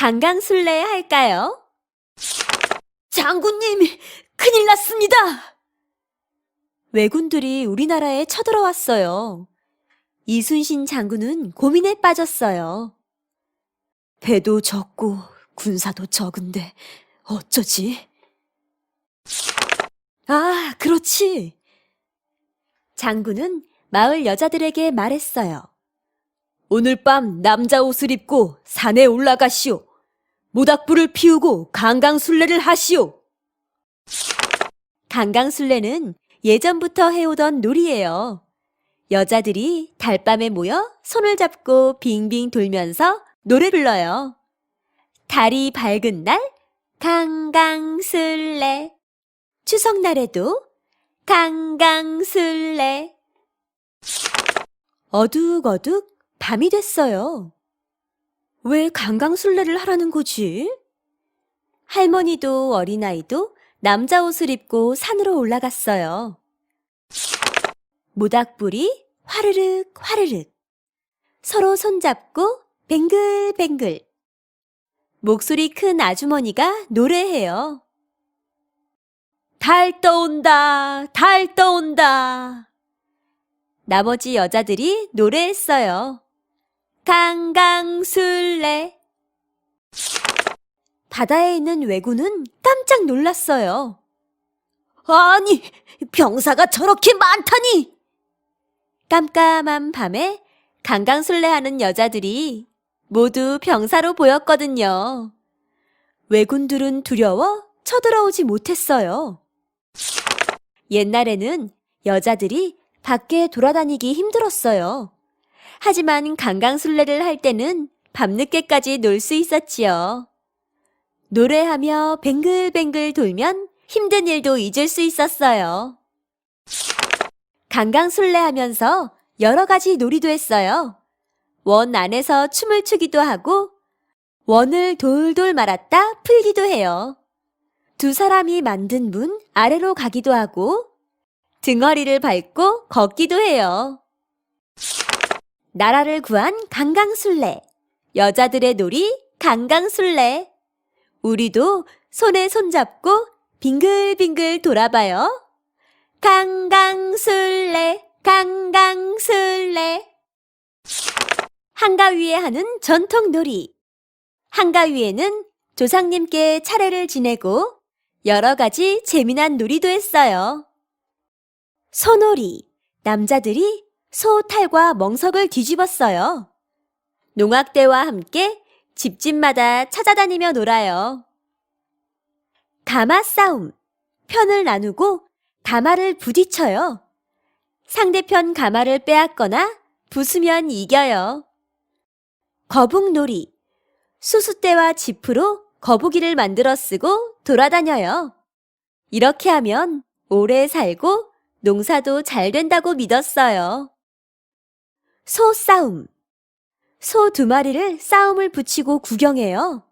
강강술래 할까요? 장군님, 큰일 났습니다! 왜군들이 우리나라에 쳐들어왔어요. 이순신 장군은 고민에 빠졌어요. 배도 적고 군사도 적은데 어쩌지? 아, 그렇지. 장군은 마을 여자들에게 말했어요. 오늘 밤 남자 옷을 입고 산에 올라가시오. 모닥불을 피우고 강강술래를 하시오. 강강술래는 예전부터 해오던 놀이예요. 여자들이 달밤에 모여 손을 잡고 빙빙 돌면서 노래 불러요. 달이 밝은 날, 강강술래. 추석날에도 강강술래. 어둑어둑 밤이 됐어요. 왜 강강술래를 하라는 거지? 할머니도 어린아이도 남자 옷을 입고 산으로 올라갔어요. 모닥불이 화르륵 화르륵. 서로 손잡고 뱅글뱅글. 목소리 큰 아주머니가 노래해요. 달 떠온다, 달 떠온다. 나머지 여자들이 노래했어요. 강강술래. 바다에 있는 왜구는 깜짝 놀랐어요. 아니, 병사가 저렇게 많다니! 깜깜한 밤에 강강술래 하는 여자들이 모두 병사로 보였거든요. 왜군들은 두려워 쳐들어오지 못했어요. 옛날에는 여자들이 밖에 돌아다니기 힘들었어요. 하지만 강강술래를 할 때는 밤늦게까지 놀 수 있었지요. 노래하며 뱅글뱅글 돌면 힘든 일도 잊을 수 있었어요. 강강술래 하면서 여러 가지 놀이도 했어요. 원 안에서 춤을 추기도 하고, 원을 돌돌 말았다 풀기도 해요. 두 사람이 만든 문 아래로 가기도 하고, 등허리를 밟고 걷기도 해요. 나라를 구한 강강술래. 여자들의 놀이 강강술래. 우리도 손에 손잡고 빙글빙글 돌아봐요. 강강술래, 강강술래. 한가위에 하는 전통 놀이. 한가위에는 조상님께 차례를 지내고 여러 가지 재미난 놀이도 했어요. 소놀이. 남자들이 소 탈과 멍석을 뒤집었어요. 농악대와 함께 집집마다 찾아다니며 놀아요. 가마 싸움. 편을 나누고 가마를 부딪혀요. 상대편 가마를 빼앗거나 부수면 이겨요. 거북놀이. 수수대와 지프로 거북이를 만들어 쓰고 돌아다녀요. 이렇게 하면 오래 살고 농사도 잘 된다고 믿었어요. 소 싸움. 소 두 마리를 싸움을 붙이고 구경해요.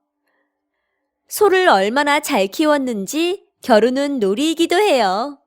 소를 얼마나 잘 키웠는지 겨루는 놀이이기도 해요.